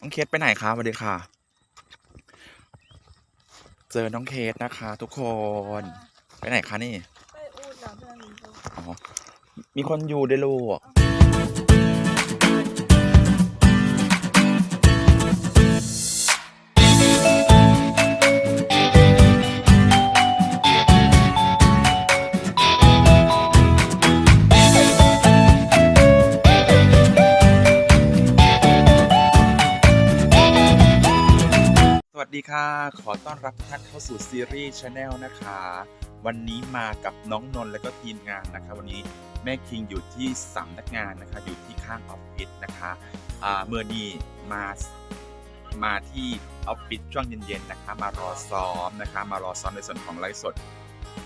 น้องเคสไปไหนคะสวัสดีค่ะ เจอน้องเคสนะคะ ทุกคน ไปไหนคะนี่ ไปอูดแล้วเพื่อนมีลูกอ๋อ มีคนอยู่ด้วยลูก วัสดีค่ะ ขอต้อนรับท่านเข้าสู่ซีรีส์ชาแนลนะคะ วันนี้มากับน้องนนท์และก็ทีมงานนะคะ วันนี้แม่คิงอยู่ที่สำนักงานนะคะ อยู่ที่ข้างออฟฟิศนะคะเมื่อนี้มามาที่ออฟฟิศช่วงเย็นๆนะคะ มารอซ้อมนะคะ มารอซ้อมในส่วนของไลฟ์สด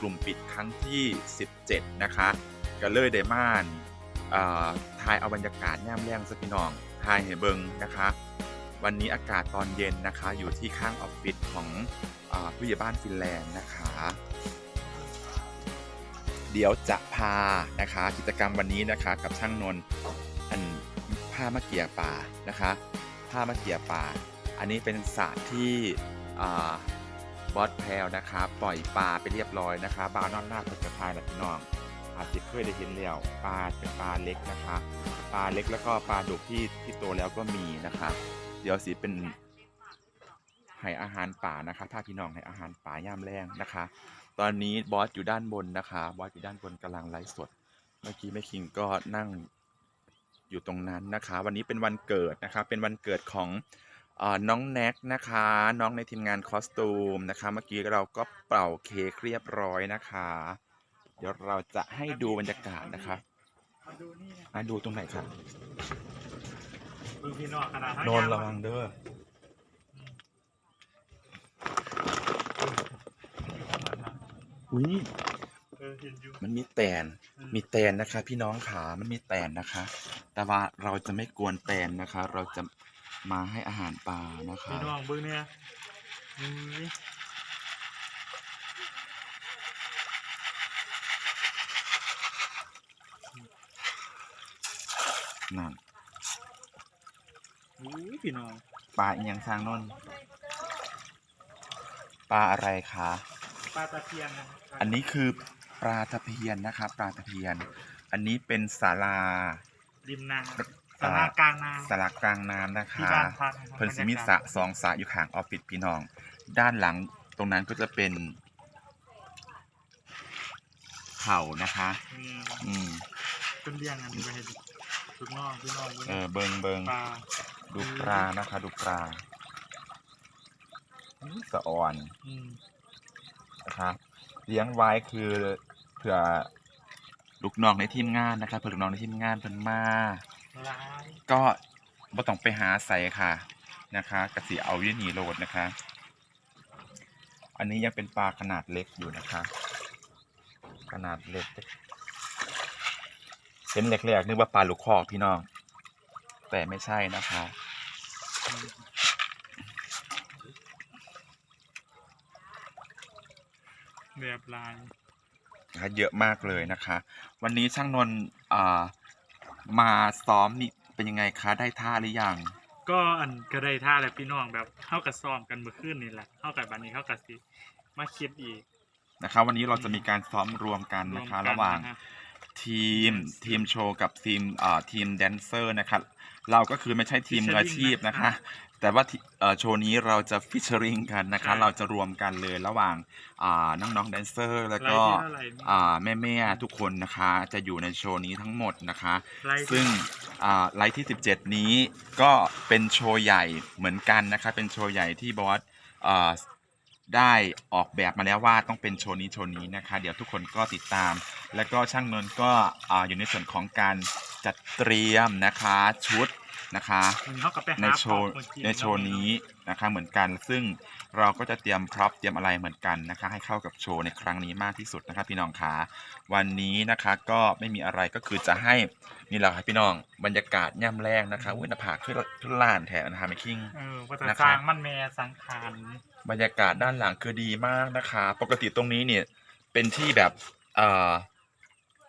กลุ่มปิดครั้งที่ 17 นะคะก็เลยได้ม่านอ่าทายเอาบรรยากาศย่มแรงสักพี่น้องทายให้เบิงนะคะ วันนี้อากาศตอนเย็นนะคะ อยู่ที่ข้างออฟฟิศของอผู้ใหญ่บ้านฟินแลนด์นะคะ เดี๋ยวจะพานะคะ กิจกรรมวันนี้นะคะ กับช่างนนท์อันผ้ามะเกียป่านะคะ ผ้ามะเกียป่า อันนี้เป็นศาสตระที่บอสแพลวนะคะปล่อยปลาไปเรียบร้อยนะคะบาวนอนหน้าพัชพายนะพี่น้องอาจจะเคยได้เห็นแล้วปลาเป็นปลาเล็กนะคะ ปลาเล็กแล้วก็ปลาดุกที่ที่โตแล้วก็มีนะคะ เดี๋ยวสิเป็นให้อาหารป่านะคะถ้าพี่น้องให้อาหารป่าย่ามแรงนะคะ ตอนนี้บอสอยู่ด้านบนนะคะบอสอยู่ด้านบนกำลังไลฟ์สด เมื่อกี้แม่คิงก็นั่งอยู่ตรงนั้นนะคะ วันนี้เป็นวันเกิดนะคะเป็นวันเกิดของอน้องแน็กนะคะ น้องในทีมงานคอสตูมนะคะ เมื่อกี้เราก็เป่าเค้กเรียบร้อยนะคะ เดี๋ยวเราจะให้ดูบรรยากาศนะคะมาดูนี่นะมาดูตรงไหนครับ ดูพี่นอกขนาดโนนระวังเด้ออุ้ยเออเห็นอยู่ มันมีแตนมีแตนนะคะ พี่น้องขามันมีแตนนะคะ แต่ว่าเราจะไม่กวนแตนนะคะ เราจะมาให้อาหารปลานะคะ พี่น้องเบิ้งเนี่ยนี่นั่น อู้ยพี่น้องปลาอีหยังทางนนปลาอะไรคะ ปลาตะเพียนนะอันนี้คือปลาตะเพียนนะคะปลาตะเพียน อันนี้เป็นศาลา ริมน้ำ สารากลางน้สารากลางน้ำนะำที่คะบ้านพักเพิ่นสิมีสระสองสระอยู่ข้างออฟฟิศพี่น้อง ด้านหลังตรงนั้นก็จะเป็นเขานะคะอืมอืมเป็นเลี้ยงอันนี้ไปให้ทุกน้องพี่น้องเบิ้งเออเบิงเบิงปลา ดูปลานะคะ ดูปลาอื้อสะอ่อนอืมนะคะเลี้ยงไว้คือเผื่อลูกน้องในทีมงานนะคะเผื่อลูกน้องในทีมงานเพิ่นมาร้ายก็บ่ต้องไปหาใส่ค่ะนะคะกสิเอาวินีโรดนะคะ อันนี้ยังเป็นปลาขนาดเล็กอยู่นะคะ ขนาดเล็กเป็นแรกๆนึกว่าปลาลูกคอกพี่น้อง แต่ไม่ใช่นะคะอืม แบบลายนะคะเยอะมากเลยนะคะ วันนี้ช่างนนท์อ่ามาซ้อมนี่เป็นยังไงคะ ได้ท่าหรือยัง ก็อันก็ได้ท่าแหละพี่น้องแบบเข้ากับซ้อมกันเมื่อคืนนี่แหละเข้ากับบันนี้เข้ากับสิมาคิดอีกนะคะ วันนี้เราจะมีการซ้อมรวมกันนะคะวมกัระหว่างนฮ ทีมทีมโชว์กับทีมอ่าทีมแดนเซอร์นะครับ เราก็คือไม่ใช่ทีมมืออาชีพนะคะ แต่ว่าที่เอ่อโชว์นี้เราจะฟิชเชอริงกันนะคะเราจะรวมกันเลยระหว่างอ่าน้องๆแดนเซอร์แล้วก็ไลฟ์ที่เท่าไหร่นี่อ่าแม่ๆทุกคนนะคะ จะอยู่ในโชว์นี้ทั้งหมดนะคะ ไลฟ์ที่ ซึ่งอ่าไลฟ์ที่ 17 นี้ก็เป็นโชว์ใหญ่เหมือนกันนะคะ เป็นโชว์ใหญ่ที่บอสอ่า ได้ออกแบบมาแล้วว่าต้องเป็นโชว์นี้โชว์นี้นะคะ เดี๋ยวทุกคนก็ติดตาม แล้วก็ช่างนนท์ก็อาอยู่ในส่วนของการจัดเตรียมนะคะชุด นะคะมันเข้ากับไปหาในโชว์ของคนจีในโชว์นี้นะคะเหมือนกัน ซึ่งเราก็จะเตรียมพร็อพเตรียมอะไรเหมือนกันนะคะ ให้เข้ากับโชว์ในครั้งนี้มากที่สุดนะคะพี่น้องขาวันนี้นะคะก็ไม่มีอะไรก็คือจะให้นี่แหละครับพี่น้องบรรยากาศย่ำแรงนะคะอุ้ยหน้าผากขึ้นขึ้นล้านแถวนะคะไม่คิงเออว่าจะนะสครับร้างมันแม่สังขารบรรยากาศด้านหลังคือดีมากนะคะ ปกติตรงนี้เนี่ยเป็นที่แบบเอ่อ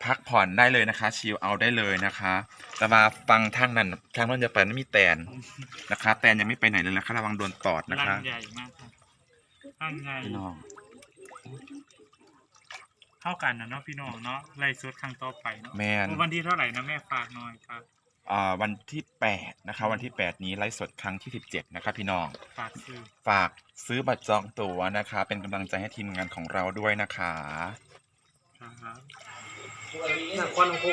พักผ่อนได้เลยนะคะ ชิลเอาได้เลยนะคะแต่ว่าฟังทางนั้นทางนั้นจะไปไม่มีแตนนะคะ แตนยังไม่ไปไหนเลยนะคะระวังโดนตอดนะร่าคะงใหญ่มากครับร่างใหญ่พี่น้องเท่ากันนะเนาะพี่น้องเนาะไล่สดครั้งต่อไปเนาะแมนวันที่เท่าไหร่นะแม่ฝากหน่อยครับ อ่าวันที่8นะคะ วันที่8นี้ไลฟ์สดครั้งที่17นะคะพี่น้อง ฝากซื้อฝากซื้อบัตรจองตั๋วนะคะ เป็นกำลังใจให้ทีมงานของเราด้วยนะคะ ครับ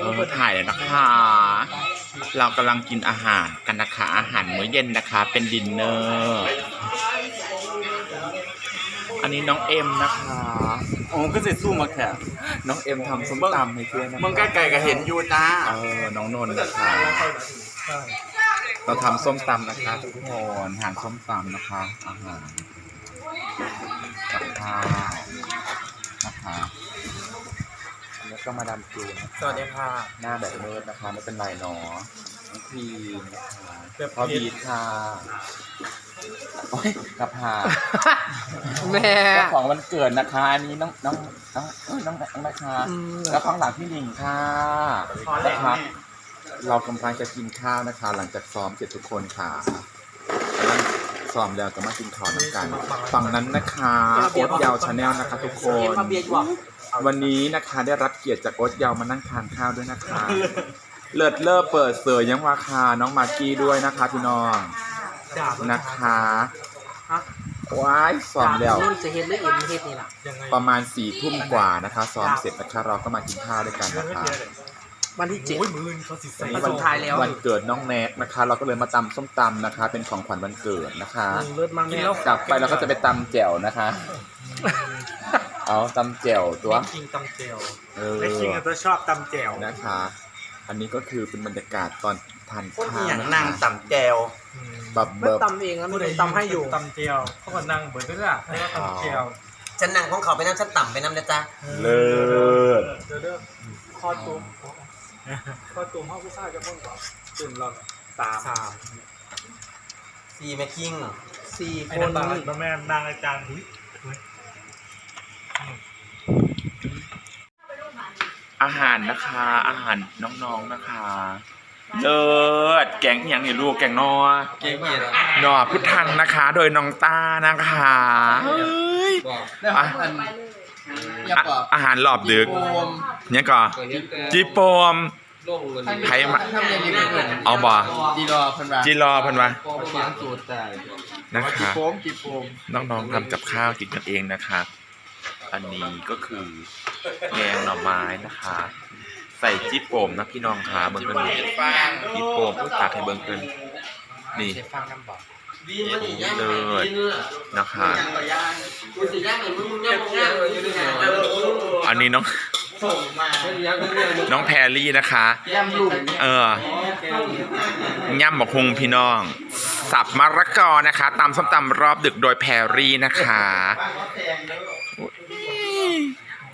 เออถ่ายเลยนะคะ เรากำลังกินอาหารกันนะคะ อาหารมื้อเย็นนะคะ เป็นดินเนอร์อันนี้น้องเอ็มนะคะโอ้ก็จะสู้มาแค่น้องเอ็มทำส้มตำให้เพื่อนนะคะมึงใกล้ๆก็เห็นอยู่จ้าเออน้องนนท์นะคะ เราทำส้มตำนะคะทุกคนอาหารส้มตำนะคะอาหารกับข้าวนะคะ แล้วก็มาดามจูนนะคะสวัสดีค่ะ หน้าแบบเมิดนะคะไม่เป็นไรเนาะน้องพีมนะคะแบบพอบีทค่ะโอ้ยกระพาแม่เจ้าของวันเกิดนะคะอันนี้น้องน้องน้องเอ้ยน้องน้องนะคะแล้วข้างหลังพี่หนิงค่ะนะครับเรากำลังจะกินข้าวนะคะ หลังจากซ้อมเสร็จทุกคนค่ะกำลัง ซ้อมแล้วก็มากินข้าวน้ำกันฝั่งนั้นนะคะโอ๊ตยาวชาแนลนะคะ ทุกคน วันนี้นะคะได้รับเกียรติจากโอ๊ตยาวมานั่งทานข้าวด้วยนะคะ เลิศเลิศเปิดเสยยังราคาน้องมากกี้ด้วยนะคะพี่น้องนะคะว้ายซ้อมแล้วจะเฮ็ดหรือเอ็มเฮ็ดนี่ล่ะประมาณสี่ทุ่มกว่านะคะซ้อมเสร็จนะคะเราก็มากินข้าวด้วยกันนะคะ วันที่เจ็ดวันนี้วัวันนท้ายแล้ว วันเกิดน้องแนกนะคะ เราก็เลยมาตำส้มตำนะคะ เป็นของขวัญวันเกิดนะคะ เลิศมากแม่ กลับไปเราก็จะไปตำแจ่วนะคะ เอาตำแจ่วตัวคิงตำเจลเออไอ้คิงอะตัวชอบตำแจวนะคะ อันนี้ก็คือเป็นบรรยากาศตอนทานคนข้าวอย่างนะคะนางตำแจวบับไม่เบิบตำเองแล้วไม่ได้ตำให้อยู่ ตำเจียวเขาก็นั่งเบิดด้วยล่ะแล้วก็ตำเจียวฉันนั่งของเขาไปน้ำฉันต่ำไปน้ำนะจ๊ะเลิศเดี๋ยวเด้อคอตุ้ม คอตุ้มห้องผู้ชายจะพ่นก่อนตุ่มเราสามสามซีแม่คิงสี่ไอ้คนน้ำตาลบะแม่นางอาจารย์หุ้ยอาหารนะคะ อาหารน้องๆนะคะ เลิศแกงอหย่างนี่ลูกแกงนอเก่งเกียรติหน่อพุทธังนะคะ โดยน้องต้านะคะเฮ้ยอะอ่ะอาหารหลอบดึกเนี่ยก่อนจีโปม ไผ่มาเอาบ่จีรอเพิ่นว่าจีรอเพิ่นว่าโปมเขียนสูตรได้นะคะโปมจีโปมน้องๆทำกับข้าวกินกันเองนะคะ อันนี้ก็คือแกงหน่อไม้นะคะ ใส่จิ๊บโป่มนะพี่น้องค่ะเบิ่งกันนี่จิ๊บโป่มอุ๊ยตักให้เบิ่งกันนี่ฟังน้ำบอก วีนมันอีกย่างเลิศนะคะย่างต่อย่างกูสิย่างไหนมึงมึงย่างมึงย่างอยู่ที่ไหนอันนี้น้องส่งมาน้องแพรลี่นะคะย่ำลุ่มเออย่ำบักฮุงพี่น้อง สับมะระกอนะคะตำส้มตำรอบดึกโดยแพรรี่นะคะ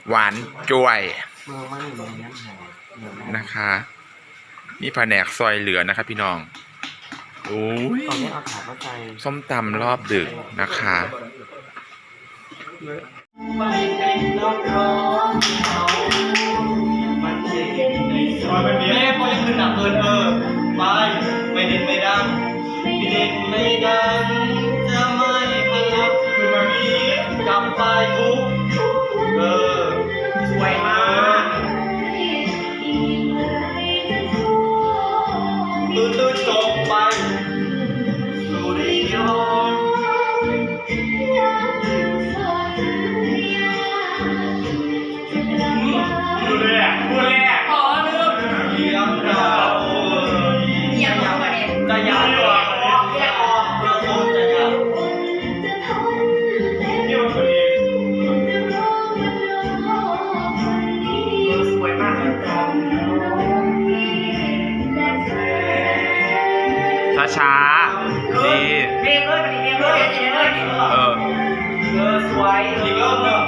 หวานจ้วยเมืองมันอยู่ในน้ำหอมนะคะ นี่แผนกซอยเหลือนะคะพี่น้อง โอ้ยตอนนี้เอาถามว่าใจส้มตำรอบดึกนะคะแม่พอยังขึ้นหนักเกินเออไปไม่เด็ดไม่ดังไม่เด็ดไม่ดัง ช้าๆนี่ เรียนเลยมันเรียนเลยเรียนเลยเออ เออสวยอีกรอนึ่